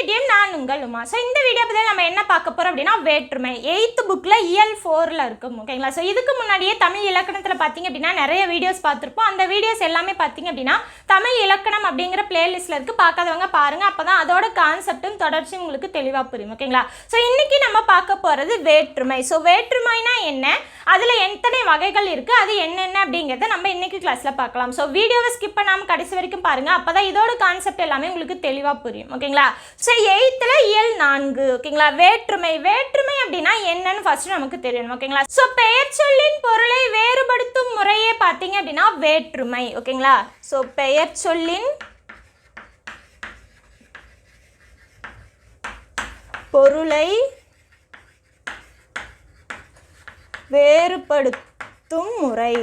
TDM நான் உங்கள் Uma. So இந்த வீடியோ பற்றி நம்ம என்ன பார்க்க போகிறோம் அப்படின்னா வேற்றுமை. எயித்து புக்கில் இயல் ஃபோரில் இருக்கும். ஓகேங்களா ஸோ இதுக்கு முன்னாடியே தமிழ் இலக்கணத்தில் பார்த்தீங்க அப்படின்னா நிறைய வீடியோஸ் பார்த்துருப்போம். அந்த வீடியோஸ் எல்லாமே பார்த்தீங்க அப்படின்னா தமிழ் இலக்கணம் அப்படிங்கிற பிளேலிஸ்ட்டில் இருக்குது பார்க்காதவங்க பாருங்கள் அப்போ தான் அதோட கான்செப்டும் தொடர்ச்சியும் உங்களுக்கு தெளிவாக புரியும். ஓகேங்களா ஸோ இன்றைக்கி நம்ம பார்க்க போகிறது வேற்றுமை. ஸோ வேற்றுமைனா என்ன? அதில் எத்தனை வகைகள் இருக்குது அது என்னென்ன அப்படிங்கிறத நம்ம இன்னைக்கு கிளாஸில் பார்க்கலாம். ஸோ வீடியோவை ஸ்கிப் பண்ணாமல் கடைசி வரைக்கும் பாருங்கள் அப்போ தான் இதோட கான்செப்ட் எல்லாமே உங்களுக்கு தெளிவாக புரியும். ஓகேங்களா ஸோ எயித்தில் இயல் நான்கு ஓகேங்களா வேற்றுமை வேற்றுமை அப்படின்னா என்னன்னு ஃபர்ஸ்ட் நமக்கு தெரியணும் ஓகேங்களா ஸோ பெயர் சொல்லின் பொருளை வேறுபடுத்தும் முறையே பார்த்தீங்க அப்படின்னா வேற்றுமை ஓகேங்களா ஸோ பெயர் சொல்லின் பொருளை வேறுபடுத்தும் முறை.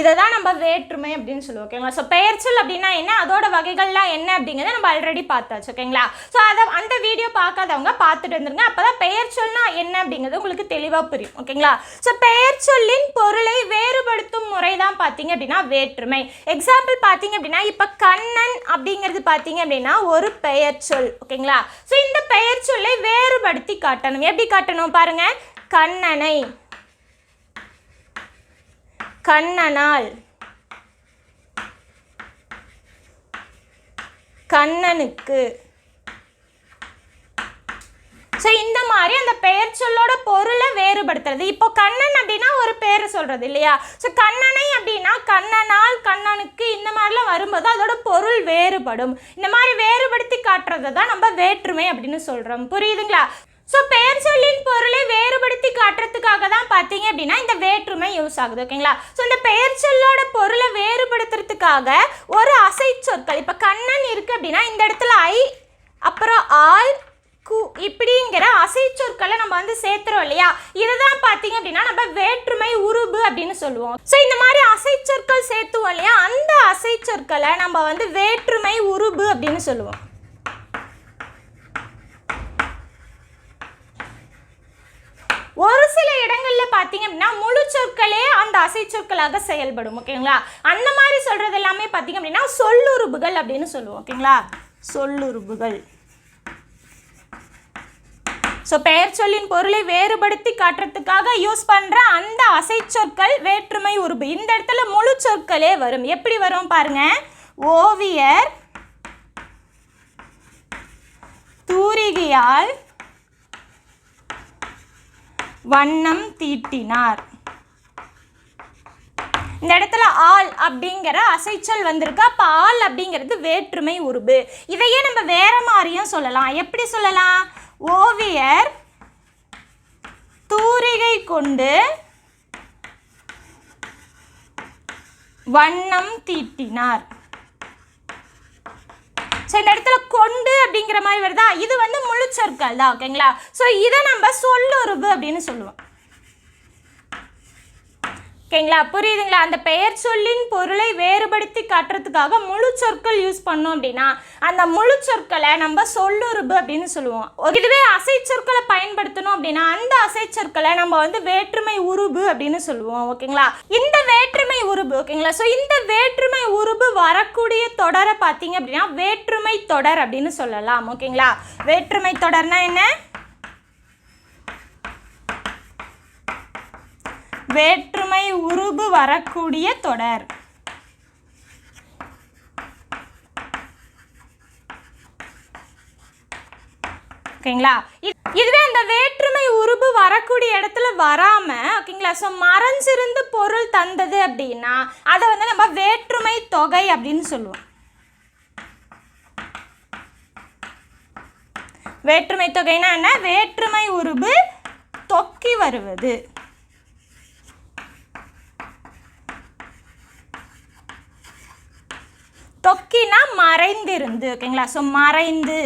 இதை தான் நம்ம வேற்றுமை அப்படின்னு சொல்லுவோம் ஓகேங்களா ஸோ பெயர்ச்சொல் அப்படின்னா என்ன? அதோட வகைகள்லாம் என்ன அப்படிங்கிறத நம்ம ஆல்ரெடி பார்த்தாச்சு ஓகேங்களா ஸோ அதை அந்த வீடியோ பார்க்காதவங்க பார்த்துட்டு வந்துருங்க அப்போ தான் பெயர்ச்சொல்னா என்ன அப்படிங்கிறது உங்களுக்கு தெளிவாக புரியும் ஓகேங்களா ஸோ பெயர்ச்சொல்லின் பொருளை வேறுபடுத்தும் முறை தான் பார்த்தீங்க அப்படின்னா வேற்றுமை. எக்ஸாம்பிள் பார்த்தீங்க அப்படின்னா இப்போ கண்ணன் அப்படிங்கிறது பார்த்தீங்க அப்படின்னா ஒரு பெயர்ச்சொல் ஓகேங்களா ஸோ இந்த பெயர்ச்சொல்லை வேறுபடுத்தி காட்டணும். எப்படி காட்டணும் பாருங்கள் கண்ணனை. கண்ணனால். கண்ணனுக்கு. ஸோ இந்த மாதிரி அந்த பெயர் சொல்லோட பொருளை வேறுபடுத்துறது. இப்போ கண்ணன் அப்படின்னா ஒரு பேர் சொல்கிறது இல்லையா? ஸோ கண்ணனை அப்படின்னா கண்ணனால் கண்ணனுக்கு இந்த மாதிரிலாம் வரும்போது அதோட பொருள் வேறுபடும். இந்த மாதிரி வேறுபடுத்தி காட்டுறதை தான் நம்ம வேற்றுமை அப்படின்னு சொல்கிறோம் புரியுதுங்களா? ஸோ பெயர் சொல்லின் பொருளை வேறுபடுத்தி காட்டுறதுக்காக தான் பார்த்தீங்க அப்படின்னா இந்த வேற்றுமை யூஸ் ஆகுது ஓகேங்களா ஸோ இந்த பெயர் சொல்லோட பொருளை வேறுபடுத்துறதுக்காக ஒரு அசை சொற்கள் இப்போ கண்ணன் இருக்குது அப்படின்னா இந்த இடத்துல ஐ அப்புறம் ஆல் கு இப்படிங்கிற அசை சொற்களை நம்ம வந்து சேர்த்துறோம் இல்லையா? இதை தான் பார்த்தீங்க அப்படின்னா நம்ம வேற்றுமை உருபு அப்படின்னு சொல்லுவோம். ஸோ இந்த மாதிரி அசை சொற்கள் சேர்த்துவோம் இல்லையா? அந்த அசை சொற்களை நம்ம வந்து வேற்றுமை உருபு அப்படின்னு சொல்லுவோம் ஒரு சில பார்த்தீங்க அப்படின்னா முழு சொற்களே அந்த அசை சொற்களாக செயல்படும் ஓகேங்களா? அந்த மாதிரி சொல்றது எல்லாமே பார்த்தீங்க அப்படின்னா சொல்லுறுப்புகள் அப்படின்னு சொல்லுவோம் ஓகேங்களா? சொல்லுறுப்புகள் ஸோ பெயர் சொல்லின் பொருளை வேறுபடுத்தி காட்டுறதுக்காக யூஸ் பண்ணுற அந்த அசை சொற்கள் வேற்றுமை உருபு இந்த இடத்துல முழு சொற்களே வரும். எப்படி வரும் பாருங்க? ஓவியர் தூரிகையால் வண்ணம் தீட்டினார். இந்த இடத்துல ஆள் அப்படிங்கிற அசைச்சல் வந்திருக்கு. அப்போ ஆள் அப்படிங்கிறது வேற்றுமை உருபு. இதையே நம்ம வேற மாதிரியும் சொல்லலாம். எப்படி சொல்லலாம்? ஓவியர் தூரிகை கொண்டு வண்ணம் தீட்டினார். ஸோ இந்த இடத்துல கொண்டு அப்படிங்கிற மாதிரி வருதா? இது வந்து முழு சொற்கள் தான் ஓகேங்களா ஸோ இதை நம்ம சொல்லுறுப்பு அப்படின்னு சொல்லுவோம். ஓகேங்களா? புரியுதுங்களா? அந்த பெயர் சொல்லின் பொருளை வேறுபடுத்தி காட்டுறதுக்காக முழு சொற்கள் யூஸ் பண்ணோம் அப்படின்னா அந்த முழு சொற்களை நம்ம சொல்லுறுப்பு அப்படின்னு சொல்லுவோம். இதுவே அசை சொற்களை பயன்படுத்தணும் அப்படின்னா அந்த அசை சொற்களை நம்ம வந்து வேற்றுமை உருபு அப்படின்னு சொல்லுவோம். ஓகேங்களா? இந்த வேற்றுமை உருபு ஓகேங்களா? ஸோ இந்த வேற்றுமை உருபு வரக்கூடிய தொடரை பார்த்தீங்க அப்படின்னா வேற்றுமை தொடர் அப்படின்னு சொல்லலாம். ஓகேங்களா? வேற்றுமை தொடர்னா என்ன? வேற்றுமை உருபு வரக்கூடிய தொடர். ஓகேங்களா? இதுவே அந்த வேற்றுமை உருபு வரக்கூடிய இடத்துல வராம ஓகேங்களா? ஸோ மறைஞ்சிருந்து பொருள் தந்தது அப்படின்னா அதை வந்து நம்ம வேற்றுமை தொகை அப்படின்னு சொல்லுவோம். வேற்றுமை தொகைனா என்ன? வேற்றுமை உருபு தொக்கி வருவது. தொக்கினா மறைந்திருந்து ஓகேங்களா ஸோ மறைந்து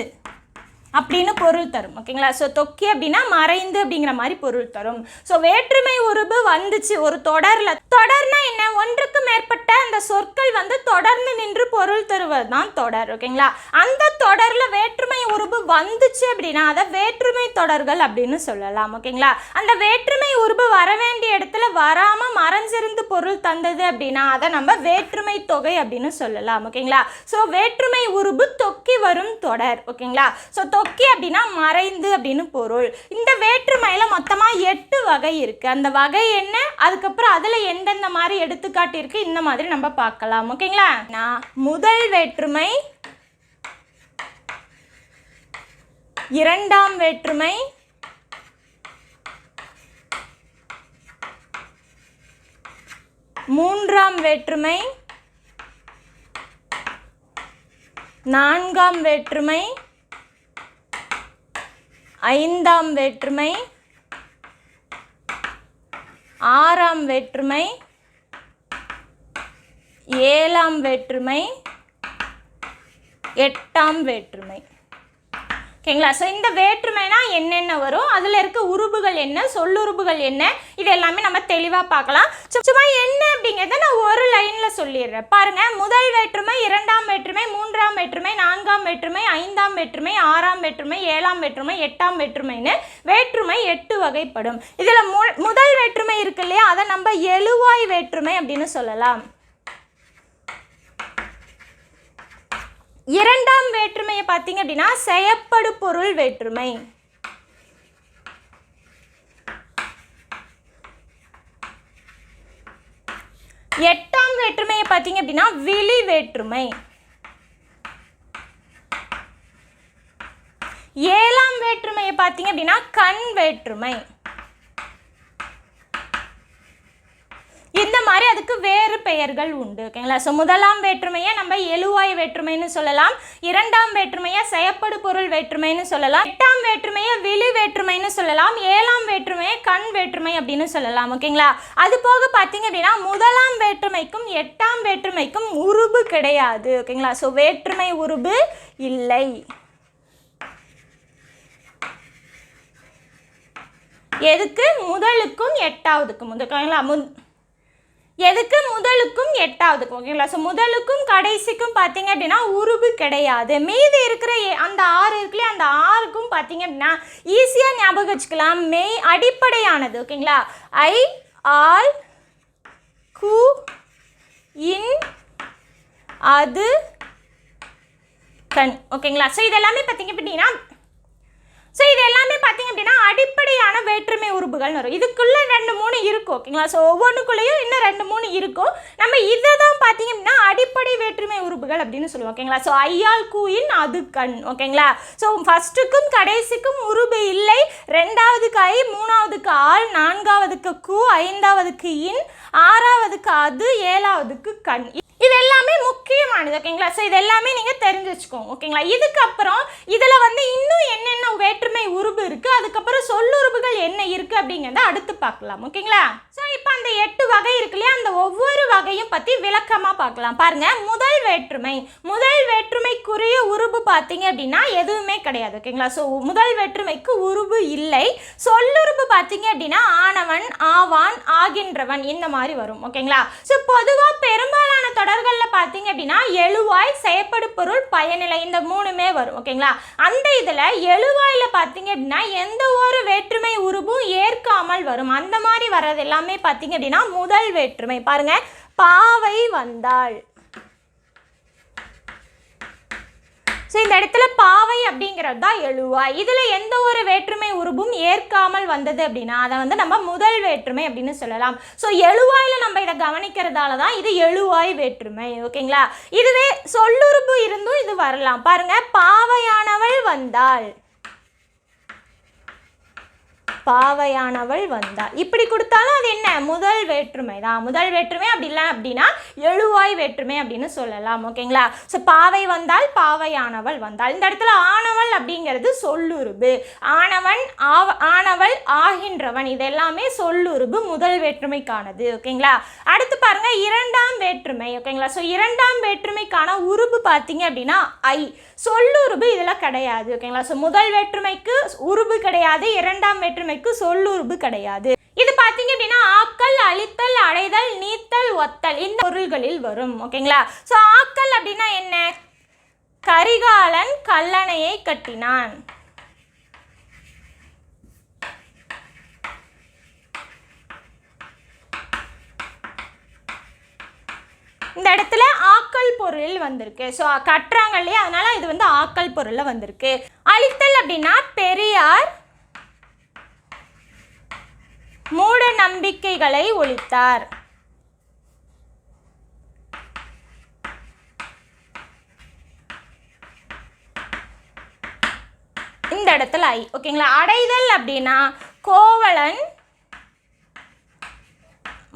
அப்படின்னு பொருள் தரும் ஓகேங்களா ஸோ தொக்கி அப்படின்னா மறைந்து அப்படிங்கிற மாதிரி பொருள் தரும். ஸோ வேற்றுமை உருபு வந்துச்சு ஒரு தொடரில் தொடர்னா என்ன? ஒன்றுக்கு மேற்பட்ட அந்த சொற்கள் வந்து தொடர்ந்து நின்று பொருள் தருவது தான் தொடர் ஓகேங்களா? அந்த தொடரில் வேற்றுமை உருபு வந்துச்சு அப்படின்னா அதை வேற்றுமை தொடர்கள் அப்படின்னு சொல்லலாம் ஓகேங்களா? அந்த வேற்றுமை உருபு வர வேண்டிய இடத்துல வராமல் மறைஞ்சிருந்து பொருள் தந்தது அப்படின்னா அதை நம்ம வேற்றுமை தொகை அப்படின்னு சொல்லலாம் ஓகேங்களா? ஸோ வேற்றுமை உருபு தொக்கி வரும் தொடர் ஓகேங்களா? ஸோ தொக்கி அப்படின்னா மறைந்து அப்படின்னு பொருள். இந்த வேற்றுமையில் மொத்தமாக எட்டு வகை இருக்குது அந்த வகை என்ன? அதுக்கப்புறம் அதில் என்ன எந்தெந்த மாதிரி எடுத்துக்காட்டு இந்த மாதிரி நம்ம பார்க்கலாம். ஓகேங்களா? நான் முதல் வேற்றுமை இரண்டாம் வேற்றுமை மூன்றாம் வேற்றுமை நான்காம் வேற்றுமை ஐந்தாம் வேற்றுமை ஆறாம் வேற்றுமை ஏழாம் வேற்றுமை எட்டாம் வேற்றுமை. ஓகேங்களா? ஸோ இந்த வேற்றுமைனா என்னென்ன வரும்? அதில் இருக்க உருபுகள் என்ன? சொல்லுறுப்புகள் என்ன? இது எல்லாமே நம்ம தெளிவாக பார்க்கலாம். சும்மா என்ன அப்படிங்கிறத நான் ஒரு லைனில் சொல்லிடுறேன். பாருங்கள் முதல் வேற்றுமை இரண்டாம் வேற்றுமை மூன்றாம் வேற்றுமை நான்காம் வேற்றுமை ஐந்தாம் வேற்றுமை ஆறாம் வேற்றுமை ஏழாம் வேற்றுமை எட்டாம் வேற்றுமைன்னு வேற்றுமை எட்டு வகைப்படும். இதில் மு முதல் வேற்றுமை இருக்கு இல்லையா? அதை நம்ம எழுவாய் வேற்றுமை அப்படின்னு சொல்லலாம். இரண்டாம் வேற்றுமையை பார்த்தீங்க அப்படின்னா செயப்படு பொருள் வேற்றுமை. எட்டாம் வேற்றுமையை பார்த்தீங்க அப்படின்னா விழி வேற்றுமை. ஏழாம் வேற்றுமையை பார்த்தீங்க அப்படின்னா கண் வேற்றுமை. இந்த மாதிரி அதுக்கு வேறு பெயர்கள் உண்டு ஓகேங்களா? ஸோ முதலாம் வேற்றுமையை நம்ம எழுவாய் வேற்றுமைன்னு சொல்லலாம். இரண்டாம் வேற்றுமையை செயப்படு பொருள் வேற்றுமைன்னு சொல்லலாம். எட்டாம் வேற்றுமையை விழி வேற்றுமைன்னு சொல்லலாம். ஏழாம் வேற்றுமையை கண் வேற்றுமை அப்படின்னு சொல்லலாம் ஓகேங்களா? அது போக பார்த்தீங்க அப்படின்னா முதலாம் வேற்றுமைக்கும் எட்டாம் வேற்றுமைக்கும் உருபு கிடையாது ஓகேங்களா? ஸோ வேற்றுமை உருபு இல்லை. எதுக்கு? முதலுக்கும் எட்டாவதுக்கும் ஓகேங்களா? முத் எதுக்கு முதலுக்கும் எட்டாவதுக்கும் ஓகேங்களா ஸோ முதலுக்கும் கடைசிக்கும் பார்த்தீங்க அப்படின்னா உருபு கிடையாது. மீதி இருக்கிற எ- அந்த ஆறு இருக்குல்லையே? அந்த ஆறுக்கும் பார்த்தீங்க அப்படின்னா ஈஸியாக ஞாபகம் வச்சுக்கலாம். மெய் அடிப்படையானது ஓகேங்களா ஐ ஆல் கு இன் அது கண் ஓகேங்களா ஸோ இதெல்லாமே பார்த்தீங்க அப்படின்னா ஸோ இது எல்லாமே பார்த்தீங்க அப்படின்னா அடிப்படையான வேற்றுமை உறுப்புகள்னு வரும். இதுக்குள்ளே ரெண்டு மூணு இருக்கும் ஓகேங்களா? ஸோ ஒவ்வொன்றுக்குள்ளேயும் இன்னும் ரெண்டு மூணு இருக்கும். நம்ம இதை தான் பார்த்தீங்க அப்படின்னா அடிப்படை வேற்றுமை உறுப்புகள் அப்படின்னு சொல்லுவோம் ஓகேங்களா? ஸோ ஐயால் கூயின் அது கண் ஓகேங்களா? ஸோ ஃபஸ்ட்டுக்கும் கடைசிக்கும் உருபு இல்லை. ரெண்டாவதுக்கு ஐ மூணாவதுக்கு ஆள் நான்காவதுக்கு கூ ஐந்தாவதுக்கு இன் ஆறாவதுக்கு அது ஏழாவதுக்கு கண். முக்கியமானது ஓகேங்களா? ஸோ இது எல்லாமே நீங்கள் தெரிஞ்சு வச்சுக்கோங்க ஓகேங்களா? இதுக்கப்புறம் இதில் வந்து இன்னும் என்னென்ன வேற்றுமை உருபு இருக்குது அதுக்கப்புறம் சொல்லுறுப்புகள் என்ன இருக்குது அப்படிங்கிறத அடுத்து பார்க்கலாம் ஓகேங்களா? ஸோ இப்போ அந்த எட்டு வகை இருக்கு இல்லையா? அந்த ஒவ்வொரு வகையும் பற்றி விளக்கமாக பார்க்கலாம். பாருங்கள் முதல் வேற்றுமை. முதல் வேற்றுமைக்குரிய உருபு பார்த்தீங்க அப்படின்னா எதுவுமே கிடையாது ஓகேங்களா? ஸோ முதல் வேற்றுமைக்கு உருபு இல்லை. சொல்லுறுப்பு பார்த்தீங்க அப்படின்னா ஆனவன் ஆவான் ஆகின்றவன் இந்த மாதிரி வரும் ஓகேங்களா? ஸோ பொதுவாக பெரும்பாலான தொடர்களில் பார்த்தீங்க அப்படின்னா எழுவாய் செயப்படு பொருள் பயனிலை. இந்த மூணுமே வரும் ஓகேங்களா? அந்த இதில் எழுவாயில் பார்த்தீங்க அப்படின்னா எந்த ஒரு வேற்றுமை உருவும் ஏற்காமல் வரும். அந்த மாதிரி வர்றது எல்லாமே பார்த்தீங்க அப்படின்னா முதல் வேற்றுமை. பாருங்க பாவை வந்தாள். ஸோ இந்த இடத்துல பாவை அப்படிங்கிறது தான் எழுவாய் இதில் எந்த ஒரு வேற்றுமை உருவும் ஏற்காமல் வந்தது அப்படின்னா அதை வந்து நம்ம முதல் வேற்றுமை அப்படின்னு சொல்லலாம். ஸோ எழுவாயில் நம்ம இதை கவனிக்கிறதால தான் இது எழுவாய் வேற்றுமை ஓகேங்களா? இதுவே சொல்லுறுப்பு இருந்தும் இது வரலாம். பாருங்கள் பாவையானவள் வந்தாள். பாவையானவள் வந்தாள் இப்படி கொடுத்தாலும் அது என்ன? முதல் வேற்றுமை தான் முதல் வேற்றுமை அப்படி இல்லை அப்படின்னா எழுவாய் வேற்றுமை அப்படின்னு சொல்லலாம். ஓகேங்களா ஸோ பாவை வந்தால் பாவையானவள் வந்தாள். இந்த இடத்துல ஆனவள் அப்படிங்கிறது சொல்லுருபு. ஆனவன் ஆவ ஆன ஆனவள் ஆகின்றவன். இதெல்லாமே சொல்லுருபு முதல் வேற்றுமைக்கானது. ஓகேங்களா? அடுத்து பாருங்க இரண்டாம் வேற்றுமை. ஓகேங்களா? ஸோ இரண்டாம் வேற்றுமைக்கான உருபு பார்த்தீங்க அப்படின்னா ஐ. சொல்லுருபு இதில் கிடையாது. ஓகேங்களா? ஸோ முதல் வேற்றுமைக்கு உருபு கிடையாது இரண்டாம் வேற்றுமைக்கு சொல்லுருபு கிடையாது. இது பார்த்தீங்க அப்படின்னா ஆக்கல் அழித்தல் அடைதல் நீத்தல் ஒத்தல் இந்த பொருள்களில் வரும். ஓகேங்களா? ஸோ ஆக்கல் அப்படின்னா என்ன? கரிகாலன் கல்லணையை கட்டினான். இந்த இடத்துல ஆக்கல் பொருள் வந்திருக்கு. ஸோ கட்டுறாங்க இல்லையா? அதனால இது வந்து ஆக்கல் பொருளில் வந்திருக்கு. அழித்தல் அப்படின்னா பெரியார் மூட நம்பிக்கைகளை ஒழித்தார். இந்த இடத்துல ஐ. ஓகேங்களா அடைதல் அப்படின்னா கோவலன்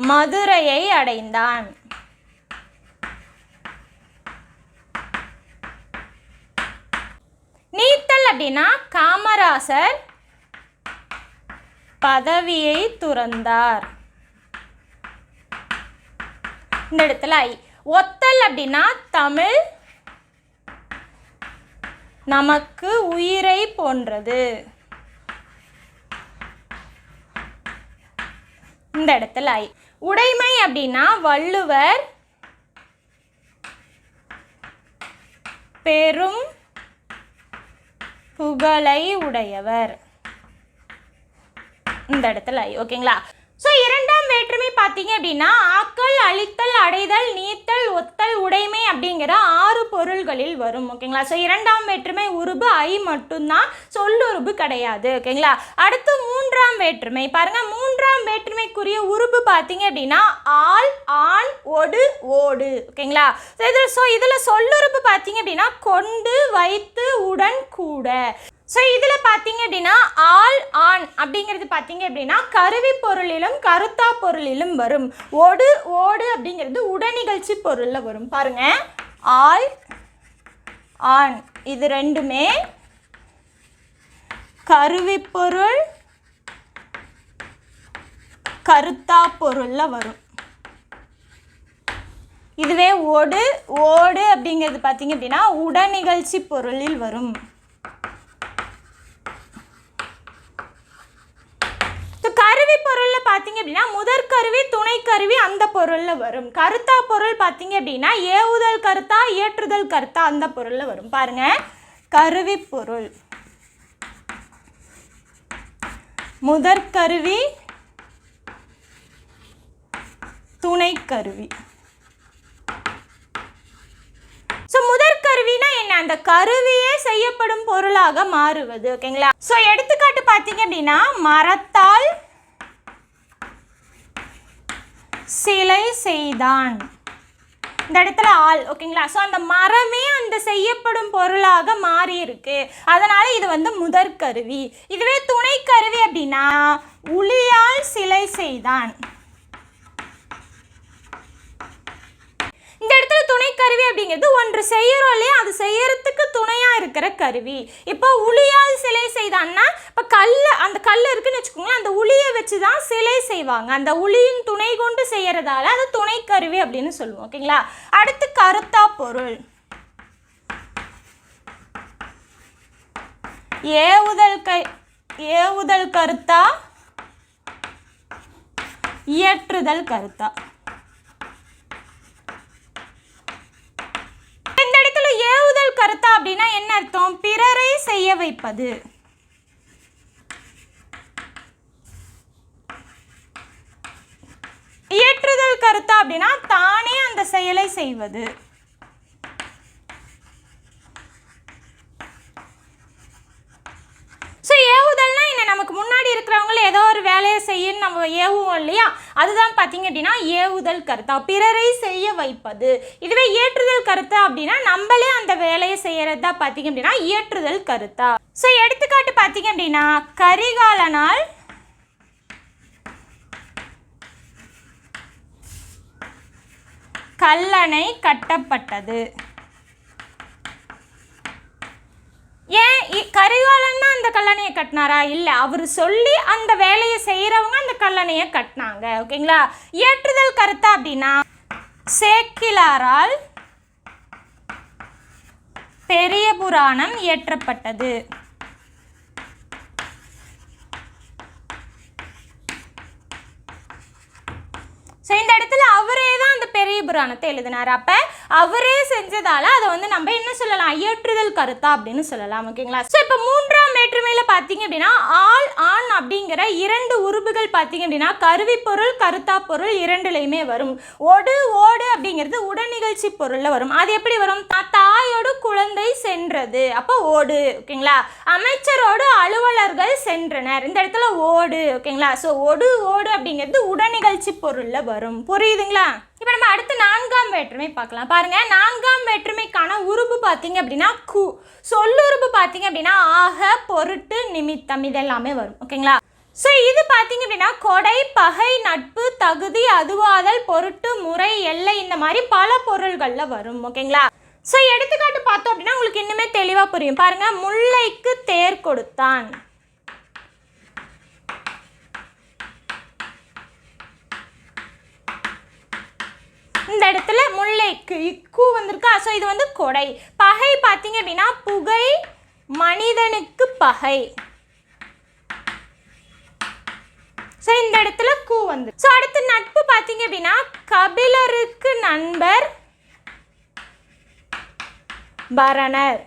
மதுரையை அடைந்தான். நீத்தல் அப்படின்னா காமராசர் பதவியை துறந்தார். இந்த இடத்துல ஐ. ஒத்தல் அப்படின்னா தமிழ் நமக்கு உயிரை போன்றது. இந்த இடத்துல ஐ. உடைமை அப்படின்னா வள்ளுவர் பெரும் புகழை உடையவர். இந்த இடத்துல ஐ ஓகேங்களா ஸோ இரண்டாம் வேற்றுமை பார்த்தீங்க அப்படின்னா ஆக்கல் அழித்தல் அடைதல் நீத்தல் ஒத்தல் உடைமை அப்படிங்கிற ஆறு பொருள்களில் வரும் ஓகேங்களா? ஸோ இரண்டாம் வேற்றுமை உருபு ஐ மட்டும்தான் சொல்லுருபு கிடையாது ஓகேங்களா? அடுத்து மூன்றாம் வேற்றுமை. பாருங்க மூன்றாம் வேற்றுமைக்குரிய உருபு பார்த்தீங்க அப்படின்னா ஆள் ஆண் ஒடு ஓடு ஓகேங்களா? ஸோ இதில் ஸோ இதில் சொல்லுறுப்பு பார்த்தீங்க அப்படின்னா கொண்டு வைத்து உடன் கூட. ஸோ இதில் பார்த்தீங்க அப்படின்னா ஆள் ஆண் அப்படிங்கிறது பார்த்தீங்க அப்படின்னா கருவி பொருளிலும் கருத்தா பொருளிலும் வரும். ஓடு ஓடு அப்படிங்கிறது உடனிகழ்ச்சி பொருளில் வரும். பாருங்க. ஆல் ஆண். இது ரெண்டுமே கருவிப்பொருள் கருத்தா பொருளில் வரும். இதுவே ஓடு ஓடு அப்படிங்கிறது பார்த்தீங்க அப்படின்னா உடனிகழ்ச்சி பொருளில் வரும். கருவி பொருளில் பார்த்தீங்க அப்படின்னா முதற்கருவி துணைக்கருவி அந்த பொருளில் வரும். கருத்தா பொருள் பார்த்தீங்க அப்படின்னா ஏவுதல் கருத்தா ஏற்றுதல் கருத்தா அந்த பொருளில் வரும். பாருங்க. கருவி பொருள். முதற்கருவி துணைக்கருவி ஸோ முதற்கருவினா என்ன? அந்த கருவியே செய்யப்படும் பொருளாக மாறுவது ஓகேங்களா ஸோ எடுத்துக்காட்டு பார்த்தீங்க அப்படின்னா மரத்தால் சிலை செய்தான். இந்த இடத்துல ஆள் ஓகேங்களா? ஸோ அந்த மரமே அந்த செய்யப்படும் பொருளாக மாறி இருக்கு அதனால இது வந்து முதற்கருவி இதுவே துணைக்கருவி அப்படின்னா உளியால் சிலை செய்தான் இந்த இடத்துல துணைக்கருவி அப்படிங்கிறது ஒன்று செய்யறோம் இல்லையா? அது செய்யறதுக்கு துணையாக இருக்கிற கருவி. இப்போ உளியால் சிலை செய்தான்னா இப்போ கல் அந்த கல் இருக்குன்னு வச்சுக்கோங்களேன் அந்த உளியை வச்சு தான் சிலை செய்வாங்க. அந்த உளியின் துணை கொண்டு செய்கிறதால அது துணைக்கருவி அப்படின்னு சொல்லுவோம் ஓகேங்களா? அடுத்து கருத்தா பொருள். ஏவுதல் கை ஏவுதல் கருத்தா? இயற்றுதல் கருத்தா இந்த இடத்துல ஏவுதல் கருத்தா அப்படின்னா என்ன அர்த்தம்? பிறரை செய்ய வைப்பது. இயற்றுதல் கருத்தா அப்படின்னா தானே அந்த செயலை செய்வது ஸோ ஏவுதல்னா என்ன நமக்கு முன்னாடி இருக்கிறவங்கள ஏதோ ஒரு வேலையை செய்யன்னு நம்ம ஏவுவோம் இல்லையா? அதுதான் பார்த்தீங்க அப்படின்னா ஏவுதல் கருத்தா. பிறரை செய்ய வைப்பது. இதுவே ஏற்றுதல் கருத்தா அப்படின்னா நம்மளே அந்த வேலையை செய்யறதா பார்த்தீங்க அப்படின்னா ஏற்றுதல் கருத்தா? ஸோ எடுத்துக்காட்டு பார்த்தீங்க அப்படின்னா கரிகாலனால் கல்லணை கட்டப்பட்டது. ஏன் இ- அந்த கல்லணையை கட்டினாரா? இல்லை அவர் சொல்லி அந்த வேலையை செய்கிறவங்க அந்த கல்லணையை கட்டினாங்க. ஓகேங்களா? ஏற்றுதல் கருத்தா அப்படின்னா சேக்கிலாரால் பெரிய புராணம் இயற்றப்பட்டது. ஸோ இந்த இடத்துல அவரே தான் அந்த பெரிய புராணத்தை எழுதினார். அப்போ அவரே செஞ்சதால அதை வந்து நம்ம என்ன சொல்லலாம்? இயற்றுதல் கருத்தா அப்படின்னு சொல்லலாம். ஓகேங்களா ஸோ இப்போ மூன்றாம் வேற்றுமையில் பார்த்தீங்க அப்படின்னா ஆள் ஆண் அப்படிங்கிற இரண்டு உறுப்புகள் பார்த்தீங்க அப்படின்னா கருவி பொருள் கருத்தா பொருள் இரண்டுலையுமே வரும். ஒடு ஓடு அப்படிங்கிறது உடனிகழ்ச்சி பொருளில் வரும். அது எப்படி வரும்? தாயோடு குழந்தை சென்றது. அப்போ ஓடு ஓகேங்களா அமைச்சரோடு அலுவலர்கள் சென்றனர். இந்த இடத்துல ஓடு ஓகேங்களா ஸோ ஒடு ஓடு அப்படிங்கிறது உடனிகழ்ச்சி பொருளில் வரும். வரும். புரியுதுங்களா? இப்போ நம்ம அடுத்து நான்காம் வேற்றுமை பார்க்கலாம். பாருங்கள் நான்காம் வேற்றுமைக்கான உருபு பார்த்தீங்க அப்படின்னா கு. சொல்லுறுப்பு பார்த்தீங்க அப்படின்னா ஆக பொருட்டு நிமித்தம் இதெல்லாமே வரும். ஓகேங்களா? ஸோ இது பார்த்தீங்க அப்படின்னா கொடை பகை நட்பு தகுதி அதுவாதல் பொருட்டு முறை எல்லை இந்த மாதிரி பல பொருள்களில் வரும். ஓகேங்களா? ஸோ எடுத்துக்காட்டு பார்த்தோம் அப்படின்னா உங்களுக்கு இன்னுமே தெளிவாக புரியும். பாருங்கள் முல்லைக்கு தேர் கொடுத்தான். இந்த இடத்துல முல்லைக்கு இக்கு வந்திருக்கா. ஸோ இது வந்து கொடை. பகை பார்த்தீங்க அப்படின்னா புகை மனிதனுக்கு பகை. ஸோ இந்த இடத்துல கூ வந்து. ஸோ அடுத்து நட்பு பார்த்தீங்க அப்படின்னா கபிலருக்கு நண்பர் பரணர்.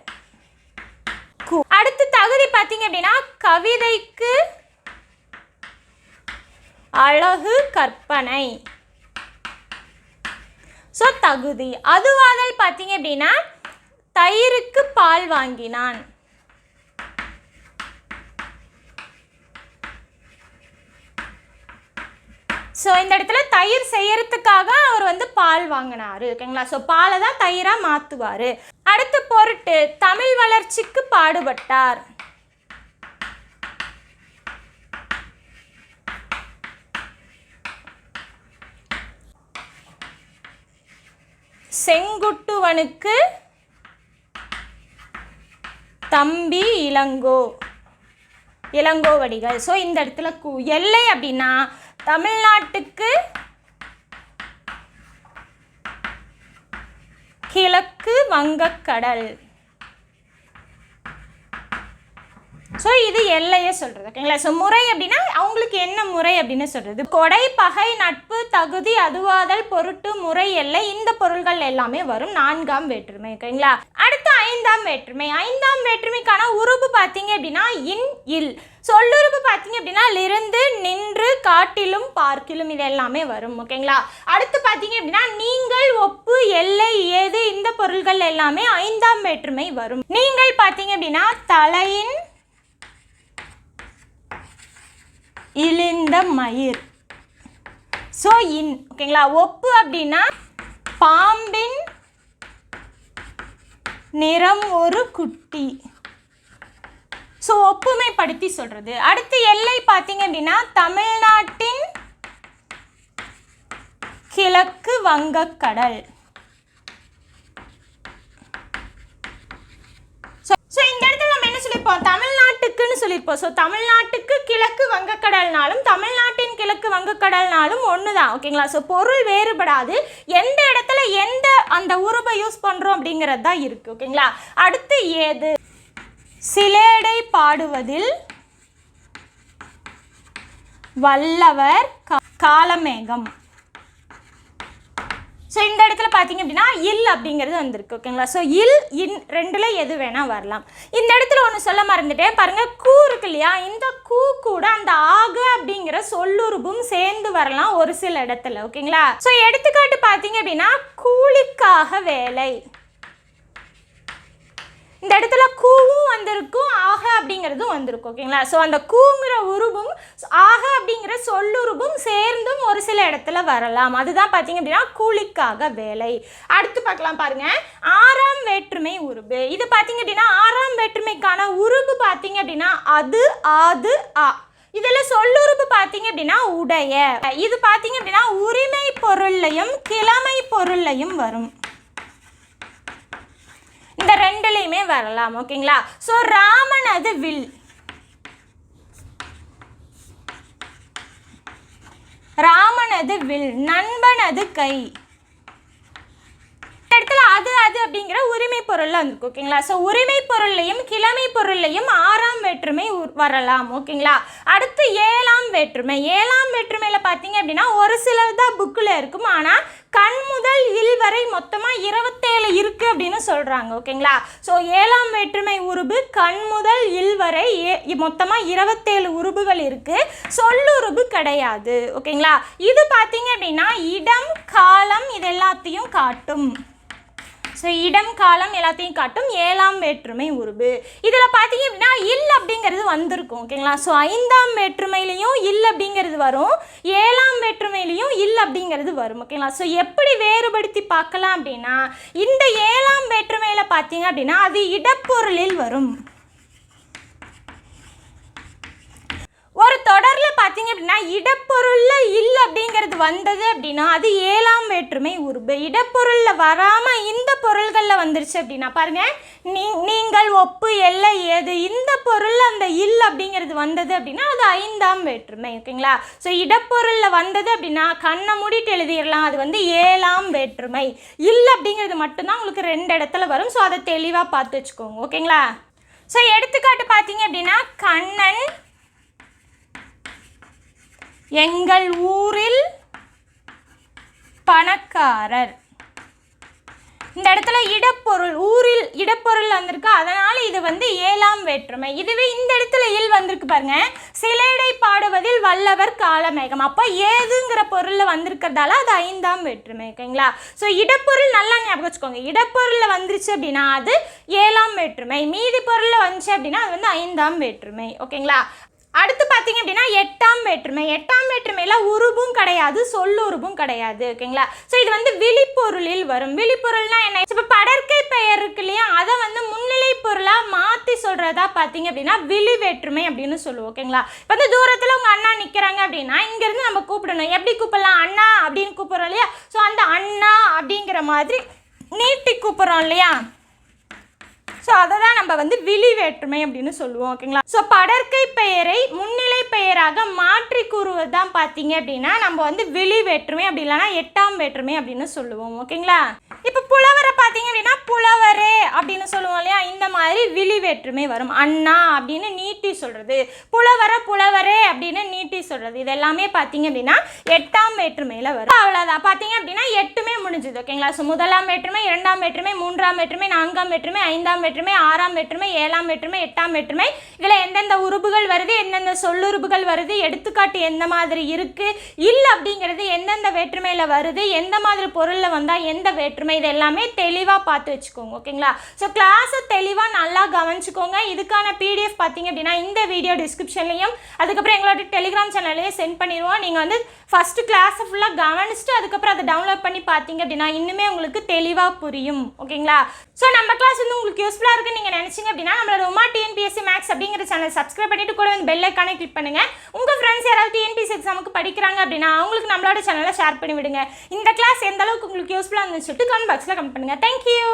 கூ. அடுத்து தகுதி பார்த்தீங்க அப்படின்னா கவிதைக்கு அழகு கற்பனை. ஸோ தகுதி. அதுவாதல் பார்த்தீங்க அப்படின்னா தயிருக்கு பால் வாங்கினான். ஸோ இந்த இடத்துல தயிர் செய்யறதுக்காக அவர் வந்து பால் வாங்கினாரு. ஓகேங்களா? ஸோ பாலை தான் தயிராக மாற்றுவார் அடுத்து பொருட்டு தமிழ் வளர்ச்சிக்கு பாடுபட்டார். செங்குட்டுவனுக்கு தம்பி இளங்கோ. இளங்கோவடிகள். ஸோ இந்த இடத்துல கு எல்லை அப்படின்னா தமிழ்நாட்டுக்கு கிழக்கு வங்கக்கடல். ஸோ இது எல்லையே சொல்கிறது ஓகேங்களா? ஸோ முறை அப்படின்னா அவங்களுக்கு என்ன முறை அப்படின்னு சொல்கிறது கொடை பகை நட்பு தகுதி அதுவாதல் பொருட்டு முறை எல்லை இந்த பொருள்கள் எல்லாமே வரும் நான்காம் வேற்றுமை. ஓகேங்களா? அடுத்து ஐந்தாம் வேற்றுமை. ஐந்தாம் வேற்றுமைக்கான உருவு பார்த்தீங்க அப்படின்னா இன் இல். சொல்லுறுப்பு பார்த்தீங்க அப்படின்னா லிருந்து நின்று காட்டிலும் பார்க்கிலும் இது எல்லாமே வரும். ஓகேங்களா? அடுத்து பார்த்தீங்க அப்படின்னா நீங்கள் ஒப்பு எல்லை ஏது இந்த பொருள்கள் எல்லாமே ஐந்தாம் வேற்றுமை வரும். நீங்கள் பார்த்தீங்க அப்படின்னா தலையின் இழிந்த மயிர். ஸோ இன் ஓகேங்களா? ஒப்பு அப்படின்னா பாம்பின் நிறம் ஒரு குட்டி. ஸோ ஒப்புமைப்படுத்தி சொல்கிறது அடுத்து எல்லை பார்த்தீங்க அப்படின்னா தமிழ்நாட்டின் கிழக்கு வங்கக்கடல். ஸோ இந்த இடத்துல நம்ம என்ன சொல்லியிருப்போம்? இருக்குன்னு சொல்லியிருப்போம். ஸோ தமிழ்நாட்டுக்கு கிழக்கு வங்கக்கடல்னாலும் தமிழ்நாட்டின் கிழக்கு வங்கக்கடல்னாலும் ஒன்று தான் ஓகேங்களா ஸோ பொருள் வேறுபடாது. எந்த இடத்துல எந்த அந்த உருவை யூஸ் பண்ணுறோம் அப்படிங்கிறது தான் இருக்குது ஓகேங்களா அடுத்து ஏது? சிலேடை பாடுவதில் வல்லவர் காலமேகம். ஸோ இந்த இடத்துல பார்த்தீங்க அப்படின்னா இல் அப்படிங்கிறது வந்திருக்கு ஓகேங்களா ஸோ இல் இன் ரெண்டில் எது வேணால் வரலாம். இந்த இடத்துல ஒன்று சொல்ல மறந்துட்டேன். பாருங்கள் கூ இருக்கு இல்லையா? இந்த கூ கூட அந்த ஆக அப்படிங்கிற சொல்லுருபும் சேர்ந்து வரலாம் ஒரு சில இடத்துல ஓகேங்களா ஸோ எடுத்துக்காட்டு பார்த்தீங்க அப்படின்னா கூலிக்காக வேலை. இந்த இடத்துல கூவும் வந்திருக்கும் ஆக அப்படிங்கிறதும் வந்திருக்கும் ஓகேங்களா? ஸோ அந்த கூங்கிற உருவும் ஆக அப்படிங்கிற சொல்லுருவும் சேர்ந்தும் ஒரு சில இடத்துல வரலாம். அதுதான் பார்த்தீங்க அப்படின்னா கூலிக்காக வேலை. அடுத்து பார்க்கலாம் பாருங்க. ஆறாம் வேற்றுமை உருபு இது பார்த்தீங்க அப்படின்னா ஆறாம் வேற்றுமைக்கான உருபு பார்த்தீங்க அப்படின்னா அது ஆது ஆ இதில் சொல்லுறுப்பு பார்த்தீங்க அப்படின்னா உடைய. இது பார்த்தீங்க அப்படின்னா உரிமை பொருள்லையும் கிழமை பொருள்லையும் வரும். இந்த ரெண்டுலையுமே வரலாம் ஓகேங்களா? ஸோ ராமன் அது வில். ராமனது வில் நண்பனது கை. கூடாது அப்படிங்கிற உரிமை பொருள்லாம் வந்திருக்கு ஓகேங்களா? ஸோ உரிமை பொருள்லையும் கிழமை பொருள்லையும் ஆறாம் வேற்றுமை உ- வரலாம் ஓகேங்களா? அடுத்து ஏழாம் வேற்றுமை. ஏழாம் வேற்றுமையில் பார்த்தீங்க அப்படின்னா ஒரு சிலர் தான் புக்கில் இருக்கும். ஆனால் கண் முதல் இல் வரை மொத்தமாக இருபத்தேழு இருக்குது அப்படின்னு சொல்கிறாங்க ஓகேங்களா? ஸோ ஏழாம் வேற்றுமை உருபு கண் முதல் இல் வரை ஏ மொத்தமாக இருபத்தேழு உருபுகள் இருக்குது சொல்லுருபு கிடையாது ஓகேங்களா? இது பார்த்தீங்க அப்படின்னா இடம் காலம் இது எல்லாத்தையும் காட்டும். ஸோ இடம் காலம் எல்லாத்தையும் காட்டும் ஏழாம் வேற்றுமை உருபு. இதில் பார்த்தீங்க அப்படின்னா இல் அப்படிங்கிறது வந்திருக்கும் ஓகேங்களா ஸோ ஐந்தாம் வேற்றுமையிலையும் இல் அப்படிங்கிறது வரும் ஏழாம் வேற்றுமையிலையும் இல் அப்படிங்கிறது வரும் ஓகேங்களா ஸோ எப்படி வேறுபடுத்தி பார்க்கலாம் அப்படின்னா இந்த ஏழாம் வேற்றுமையில் பார்த்தீங்க அப்படின்னா அது இடப்பொருளில் வரும். ஒரு தொடரில் பார்த்தீங்க அப்படின்னா இடப்பொருளில் இல்லை அப்படிங்கிறது வந்தது அப்படின்னா அது ஏழாம் வேற்றுமை உருபு. இடப்பொருளில் வராமல் இந்த பொருள்களில் வந்துருச்சு அப்படின்னா பாருங்க நீ நீங்கள் ஒப்பு எல்லை ஏது? இந்த பொருள் அந்த இல் அப்படிங்கிறது வந்தது அப்படின்னா அது ஐந்தாம் வேற்றுமை. ஓகேங்களா? ஸோ இடப்பொருளில் வந்தது அப்படின்னா கண்ணை மூடிட்டு எழுதிடலாம். அது வந்து ஏழாம் வேற்றுமை. இல் அப்படிங்கிறது மட்டும்தான் உங்களுக்கு ரெண்டு இடத்துல வரும். ஸோ அதை தெளிவாக பார்த்து வச்சுக்கோங்க. ஓகேங்களா? ஸோ எடுத்துக்காட்டு பார்த்தீங்க அப்படின்னா கண்ணன் எங்கள் ஊரில் பணக்காரர். இந்த இடத்துல இடப்பொருள் ஊரில் இடப்பொருள் வந்திருக்கு. அதனால் இது வந்து ஏழாம் வேற்றுமை. இதுவே இந்த இடத்துல இல் வந்திருக்கு பாருங்க. சிலேடை பாடுவதில் வல்லவர் காலமேகம். அப்போ ஏதுங்கிற பொருளில் வந்திருக்கிறதால அது ஐந்தாம் வேற்றுமை ஓகேங்களா? ஸோ இடப்பொருள் நல்லா ஞாபகம் வச்சுக்கோங்க. இடப்பொருளில் வந்துருச்சு அப்படின்னா அது ஏழாம் வேற்றுமை. மீதி பொருளில் வந்துச்சு அப்படின்னா அது வந்து ஐந்தாம் வேற்றுமை ஓகேங்களா? அடுத்து பார்த்தீங்க அப்படின்னா எட்டாம் வேற்றுமை. எட்டாம் வேற்றுமையில் உருபும் கிடையாது சொல்லுருபும் கிடையாது. ஓகேங்களா? ஸோ இது வந்து விழிப்பொருளில் வரும். விழிப்பொருள்னா என்ன? இப்போ படற்கை பெயர் இருக்கு இல்லையா? அதை வந்து முன்னிலை பொருளாக மாற்றி சொல்கிறதா பார்த்தீங்க அப்படின்னா விழி வேற்றுமை அப்படின்னு சொல்லுவோம். ஓகேங்களா? இப்போ வந்து தூரத்தில் உங்கள் அண்ணா நிற்கிறாங்க அப்படின்னா இங்கேருந்து நம்ம கூப்பிடணும். எப்படி கூப்பிடலாம்? அண்ணா அப்படின்னு கூப்பிட்றோம் இல்லையா? ஸோ அந்த அண்ணா அப்படிங்கிற மாதிரி நீட்டி கூப்பிட்றோம் இல்லையா? ஸோ அதை தான் நம்ம வந்து விழி வேற்றுமை அப்படின்னு சொல்லுவோம் ஓகேங்களா ஸோ படற்கை பெயரை முன்னிலை பெயராக மாற்றி கூறுவது தான் பார்த்தீங்க அப்படின்னா நம்ம வந்து விழி வேற்றுமை அப்படி இல்லைன்னா எட்டாம் வேற்றுமை அப்படின்னு சொல்லுவோம் ஓகேங்களா இப்போ புலவரை பார்த்தீங்க அப்படின்னா புலவரே அப்படின்னு சொல்லுவோம் இல்லையா? இந்த மாதிரி விழி வேற்றுமை வரும். அண்ணா அப்படின்னு நீட்டி சொல்கிறது புலவர புலவரே அப்படின்னு நீட்டி சொல்கிறது இது எல்லாமே பார்த்தீங்க அப்படின்னா எட்டாம் வேற்றுமையில் வரும். அவ்வளோதான் பார்த்தீங்க அப்படின்னா எட்டுமே முடிஞ்சுது ஓகேங்களா ஸோ முதலாம் வேற்றுமை இரண்டாம் வேற்றுமை மூன்றாம் வேற்றுமை நான்காம் வேற்றுமை ஐந்தாம் வேற்றுமை ஆறாம் வேற்றுமை ஏழாம் வேற்றுமை எட்டாம் வேற்றுமை இதில் எந்தெந்த உறுப்புகள் வருது எந்தெந்த சொல்லுறுப்புகள் வருது எடுத்துக்காட்டு எந்த மாதிரி இருக்கு இல்லை அப்படிங்கிறது எந்தெந்த வேற்றுமையில் வருது எந்த மாதிரி பொருளில் வந்தால் எந்த வேற்றுமை இது எல்லாமே தெளிவாக பார்த்து வச்சுக்கோங்க ஓகேங்களா? ஸோ கிளாஸை தெளிவாக நல்லா கவனிச்சுக்கோங்க. இதுக்கான பிடிஎஃப் பார்த்தீங்க அப்படின்னா இந்த வீடியோ டிஸ்கிரிப்ஷன்லையும் அதுக்கப்புறம் எங்களோட டெலிகிராம் சேனல்லையும் சென்ட் பண்ணிடுவோம். நீங்கள் வந்து ஃபஸ்ட்டு கிளாஸை ஃபுல்லாக கவனிச்சுட்டு அதுக்கப்புறம் அதை டவுன்லோட் பண்ணி பார்த்தீங்க அப்படின்னா இன்னுமே உங்களுக்கு தெளிவாக புரியும். ஓகேங்களா? ஸோ நம்ம கிளாஸ் வந்து உங்களுக்கு யூஸ்ஃபுல்லாக இருக்குன்னு நீங்கள் நினச்சிங்க அப்படின்னா நம்மளோட உமா டிஎன்பிஎஸ்சி மேக்ஸ் அப்படிங்கிற சேனல் சப்ஸ்கிரைப் பண்ணிட்டு கூட வந்து பெல் ஐக்கானே கிளிக் பண்ணுங்க. உங்கள் ஃப்ரெண்ட்ஸ் யாராவது டிஎன்பிஎஸ்சி எக்ஸாமுக்கு படிக்கிறாங்க அப்படின்னா அவங்களுக்கு நம்மளோட சேனலை ஷேர் பண்ணி விடுங்க. இந்த கிளாஸ் எந்த அளவுக்கு உங்களுக்கு யூஸ்ஃபுல்லாக இருந்துச்சு சொல்லிட்டு கமெண்ட் பாக்ஸில் கமெண்ட் பண்ணுங்கள் தேங்க்யூ